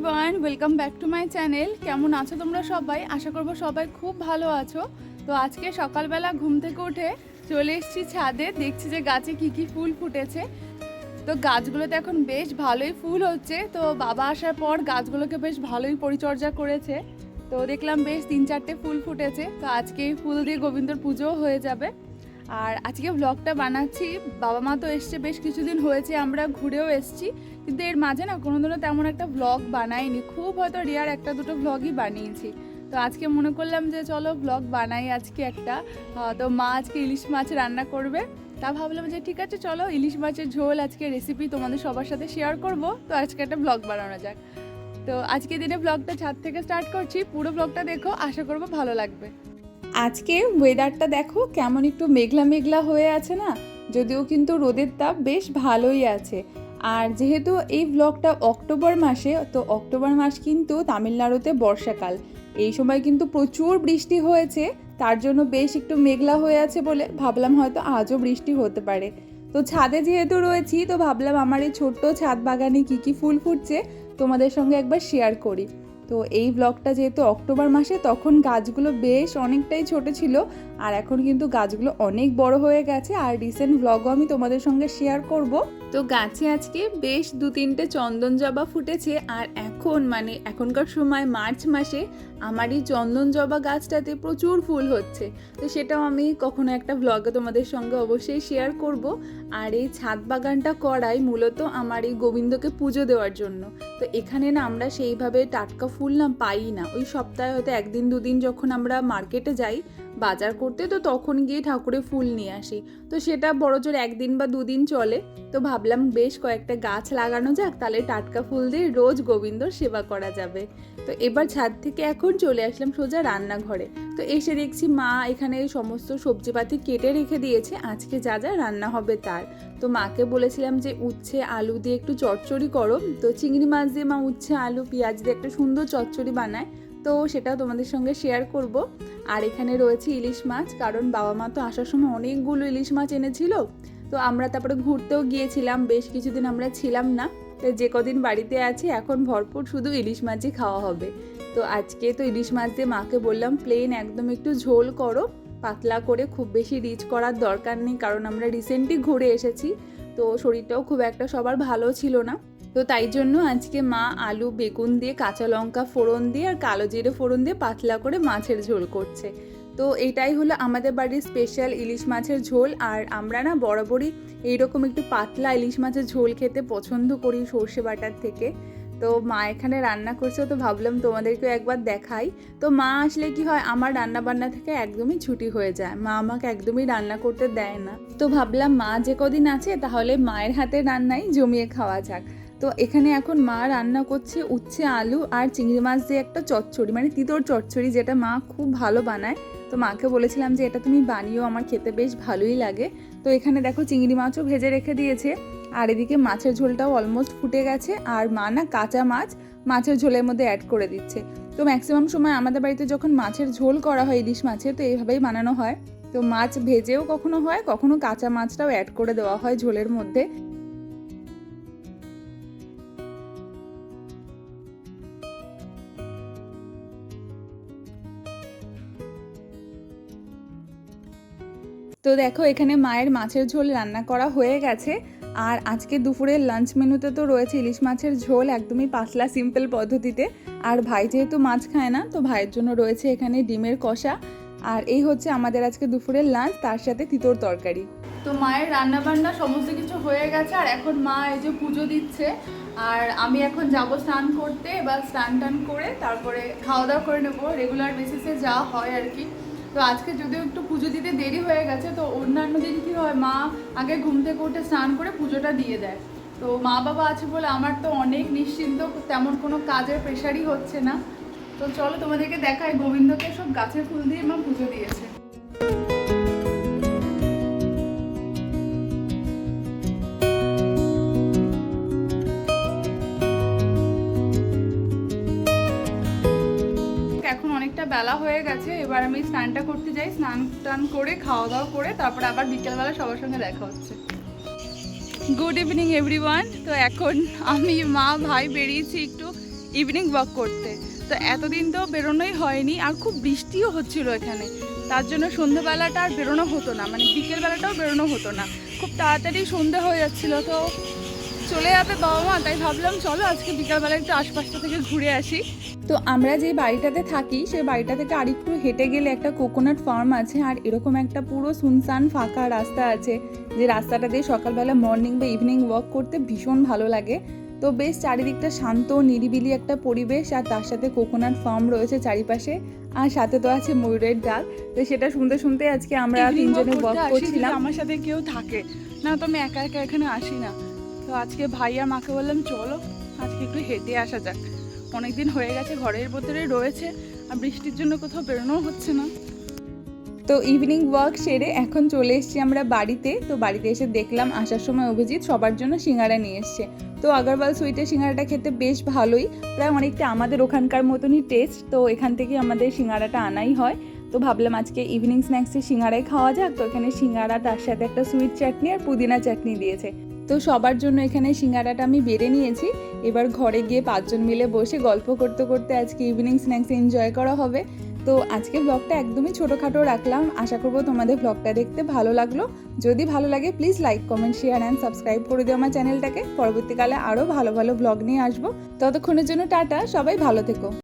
Everyone welcome back to my channel কেমন আছো তোমরা সবাই? আশা করব সবাই খুব ভালো আছো। তো আজকে সকালবেলা ঘুম থেকে উঠে চলে এসেছি ছাদে, দেখছি যে গাছে কি কি ফুল ফুটেছে। তো গাছগুলোতে এখন বেশ ভালোই ফুল হচ্ছে। তো বাবা আসার পর গাছগুলোকে বেশ ভালোই পরিচর্যা করেছে। তো দেখলাম বেশ তিন চারটে ফুল ফুটেছে। তো আজকে এই ফুল দিয়ে গোবিন্দর পুজোও হয়ে যাবে। আর আজকে ব্লগটা বানাচ্ছি। বাবা মা তো এসছে, বেশ কিছুদিন হয়েছে, আমরা ঘুরেও এসছি। কিন্তু এর মাঝে না কোনোদিনও তেমন একটা ব্লগ বানাইনি। খুব হয়তো রিয়ার একটা দুটো ব্লগই বানিয়েছি। তো আজকে মনে করলাম যে চলো ব্লগ বানাই আজকে একটা। তো মা আজকে ইলিশ মাছ রান্না করবে। তা ভাবলাম যে ঠিক আছে, চলো ইলিশ মাছের ঝোল আজকে রেসিপি তোমাদের সবার সাথে শেয়ার করব। তো আজকে একটা ব্লগ বানানো যাক। তো আজকে দিনে ব্লগটা ছাদ থেকে স্টার্ট করছি। পুরো ব্লগটা দেখো, আশা করব ভালো লাগবে। আজকে ওয়েদারটা দেখো কেমন একটু মেঘলা মেঘলা হয়ে আছে না? যদিও কিন্তু রোদের তাপ বেশ ভালোই আছে। আর যেহেতু এই ব্লগটা অক্টোবর মাসে, তো অক্টোবর মাস কিন্তু তামিলনাড়ুতে বর্ষাকাল। এই সময় কিন্তু প্রচুর বৃষ্টি হয়েছে, তার জন্য বেশ একটু মেঘলা হয়ে আছে বলে ভাবলাম হয়তো আজও বৃষ্টি হতে পারে। তো ছাদে যেহেতু রয়েছি, তো ভাবলাম আমার এই ছোট্ট ছাদ বাগানে কী কী ফুল ফুটছে তোমাদের সঙ্গে একবার শেয়ার করি। তো এই ব্লগটা যেহেতু অক্টোবর মাসে, তখন গাছগুলো বেশ অনেকটাই ছোট ছিল আর এখন কিন্তু গাছগুলো অনেক বড় হয়ে গেছে। আর রিসেন্ট ব্লগও আমি তোমাদের সঙ্গে শেয়ার করব। তো গাছে আজকে বেশ দু তিনটে চন্দন জবা ফুটেছে আর এখন মানে এখনকার সময় মার্চ মাসে আমার এই চন্দন জবা গাছটাতে প্রচুর ফুল হচ্ছে। তো সেটাও আমি কখনো একটা ব্লগে তোমাদের সঙ্গে অবশ্যই শেয়ার করব। আর এই ছাদ বাগানটা করাই মূলত আমার এই গোবিন্দকে পুজো দেওয়ার জন্য। তো এখানে না আমরা সেইভাবে টাটকা ফুল না পাই না। ওই সপ্তাহে হয়তো একদিন, দুদিন যখন আমরা মার্কেটে যাই বাজার করতে, তো তখন গিয়ে ঠাকুরের ফুল নিয়ে আসি। তো সেটা বড় জোর একদিন বা দুদিন চলে। তো ভাবলাম বেশ কয়েকটা গাছ লাগানো যাক, তাহলে টাটকা ফুল দিয়ে রোজ গোবিন্দর সেবা করা যাবে। তো এবার ছাদ থেকে এখন চলে আসলাম সোজা রান্নাঘরে। তো এসে দেখছি মা এখানে সমস্ত সবজিপাতি কেটে রেখে দিয়েছে, আজকে যা যা রান্না হবে তার। তো মাকে বলেছিলাম যে উচ্ছে, আলু দিয়ে একটু চচ্চড়ি করো। তো চিংড়ি মাছ দিয়ে মা উচ্ছে, আলু, পেঁয়াজ দিয়ে একটা সুন্দর চচ্চড়ি বানায়। তো সেটাও তোমাদের সঙ্গে শেয়ার করব। আর এখানে রয়েছে ইলিশ মাছ, কারণ বাবা মা তো আসার সময় অনেকগুলো ইলিশ মাছ এনেছিল। তো আমরা তারপরে ঘুরতেও গিয়েছিলাম, বেশ কিছুদিন আমরা ছিলাম না। যে কদিন বাড়িতে আছি, এখন ভরপুর শুধু ইলিশ মাছই খাওয়া হবে। তো আজকে তো ইলিশ মাছ দিয়ে মাকে বললাম প্লেন একদম একটু ঝোল করো। পাতলা করে খুব বেশি রিচ করার দরকার নেই, কারণ আমরা রিসেন্টলি ঘুরে এসেছি। তো শরীরটাও খুব একটা সবার ভালো ছিল না। তো তাই জন্য আজকে মা আলু, বেগুন দিয়ে, কাঁচা লঙ্কা ফোড়ন দিয়ে আর কালো জিরে ফোড়ন দিয়ে পাতলা করে মাছের ঝোল করছে। তো এটাই হলো আমাদের বাড়ির স্পেশাল ইলিশ মাছের ঝোল। আর আমরা না বরাবরই এইরকম একটু পাতলা ইলিশ মাছের ঝোল খেতে পছন্দ করি সর্ষে বাটার থেকে। তো মা এখানে রান্না করছে তো ভাবলাম তোমাদেরকে একবার দেখাই। তো মা আসলে কি হয়, আমার রান্না বান্না থেকে একদমই ছুটি হয়ে যায়। মা আমাকে একদমই রান্না করতে দেয় না। তো ভাবলাম মা যে কদিন আছে তাহলে মায়ের হাতে রান্নাই জমিয়ে খাওয়া যাক। তো এখানে এখন মা রান্না করছে উচ্ছে, আলু আর চিংড়ি মাছ দিয়ে একটা চচ্চড়ি মানে তিতর চচ্চড়ি যেটা মা খুব ভালো বানায়। তো মাকে বলেছিলাম যে এটা তুমি বানিও আমার খেতে বেশ ভালোই লাগে। তো এখানে দেখো চিংড়ি মাছও ভেজে রেখে দিয়েছে। আর এদিকে মাছের ঝোলটাও অলমোস্ট ফুটে গেছে। আর মা না কাঁচা মাছ মাছের ঝোলের মধ্যে অ্যাড করে দিচ্ছে। তো ম্যাক্সিমাম সময় আমাদের বাড়িতে যখন মাছের ঝোল করা হয়, ইলিশ মাছের, তো এইভাবেই বানানো হয়। তো মাছ ভেজেও কখনো হয়, কখনো কাঁচা মাছটাও অ্যাড করে দেওয়া হয় ঝোলের মধ্যে। তো দেখো, এখানে মায়ের মাছের ঝোল রান্না করা হয়ে গেছে। আর আজকে দুপুরের লাঞ্চ মেনুতে তো রয়েছে ইলিশ মাছের ঝোল, একদমই পাতলা সিম্পল পদ্ধতিতে। আর ভাই যেহেতু মাছ খায় না, তো ভাইয়ের জন্য রয়েছে এখানে ডিমের কষা। আর এই হচ্ছে আমাদের আজকে দুপুরের লাঞ্চ তার সাথে তিতর তরকারি। তো মায়ের রান্না বান্না সমস্ত কিছু হয়ে গেছে, আর এখন মা এই যে পুজো দিচ্ছে। আর আমি এখন যাব স্নান করতে, এবার স্নান টান করে তারপরে খাওয়া দাওয়া করে নেব। রেগুলার বেসিসে যা হয় আর কি। তো আজকে যদিও একটু পুজো দিতে দেরি হয়ে গেছে, তো অন্যান্য দিন কি হয়, মা আগে ঘুম থেকে উঠে স্নান করে পুজোটা দিয়ে দেয়। তো মা বাবা আছে বলে আমার তো অনেক নিশ্চিন্ত, তেমন কোনো কাজের প্রেশারই হচ্ছে না। তো চলো তোমাদেরকে দেখায় গোবিন্দকে সব গাছের ফুল দিয়ে মা পুজো দিয়েছে। বেলা হয়ে গেছে, এবার আমি স্নানটা করতে যাই, স্নান টান করে খাওয়া দাওয়া করে, তারপরে আবার বিকেলবেলা সবার সঙ্গে দেখা হচ্ছে। গুড ইভিনিং এভরিওয়ান তো এখন আমি মা, ভাই বেরিয়েছি একটু ইভিনিং ওয়াক করতে। তো এতদিন তো বেরোনোই হয়নি, আর খুব বৃষ্টিও হচ্ছিল এখানে। তার জন্য সন্ধ্যেবেলাটা আর বেরোনো হতো না মানে বিকেলবেলাটাও বেরোনো হতো না। খুব তাড়াতাড়ি সন্ধে হয়ে যাচ্ছিল, তো চলে যাবে বাবা মা তাই ভাবলাম চলো আজকে বিকালবেলা একটু আশপাশটা থেকে ঘুরে আসি। তো আমরা যে বাড়িটাতে থাকি সেই বাড়িটা থেকে আরেকটু হেঁটে গেলে একটা কোকোনাট ফার্ম আছে আর এরকম একটা পুরো সুনসান ফাঁকা রাস্তা আছে যে রাস্তাটা দিয়ে সকালবেলা মর্নিং বা ইভিনিং ওয়াক করতে ভীষণ ভালো লাগে। তো বেশ চারিদিকটা শান্ত নিরিবিলি একটা পরিবেশ আর তার সাথে কোকোনাট ফার্ম রয়েছে চারিপাশে আর সাথে তো আছে ময়ূরের ডাক তো সেটা শুনতে শুনতে আজকে আমরা তিনজনে ওয়াক করছিলাম। আমার সাথে কেউ থাকে না তো আমি একা একা এখানে আসি না। তো আজকে ভাই আর মাকে বললাম, চলো, আজকে একটু হেঁটে আসা যাক। অনেকদিন হয়ে গেছে, ঘরের ভেতরে রয়েছে, আর বৃষ্টির জন্য কোথাও বেরোনো হচ্ছে না। তো ইভিনিং ওয়াক সেরে এখন চলে এসেছি আমরা বাড়িতে। তো বাড়িতে এসে দেখলাম, আসার সময় অভিজিৎ সবার জন্য সিঙ্গারা নিয়ে এসছে। তো আগরওয়াল সুইটের সিঙ্গারাটা খেতে বেশ ভালোই, প্রায় অনেকটা আমাদের ওখানকার মতনই টেস্ট তো এখান থেকে আমাদের সিঙ্গারাটা আনাই হয়। তো ভাবলাম আজকে ইভিনিং স্ন্যাক্সে সিঙ্গারাই খাওয়া যাক। তো এখানে সিঙ্গারা, তার সাথে একটা সুইট চাটনি আর পুদিনা চাটনি দিয়েছে। তো সবার জন্য এখানে সিঙ্গারাটা আমি বেড়ে নিয়েছি। এবার ঘরে গিয়ে পাঁচজন মিলে বসে গল্প করতে করতে আজকে ইভিনিং স্ন্যাক্স এনজয় করা হবে। তো আজকে ব্লগটা একদমই ছোটোখাটো রাখলাম। আশা করব তোমাদের ব্লগটা দেখতে ভালো লাগল। যদি ভালো লাগে please like comment share and subscribe করে দিও আমার চ্যানেলটাকে পরবর্তীকালে আরও ভালো ভালো ব্লগ নিয়ে আসব। ততক্ষণের জন্য টাটা, সবাই ভালো থেকো।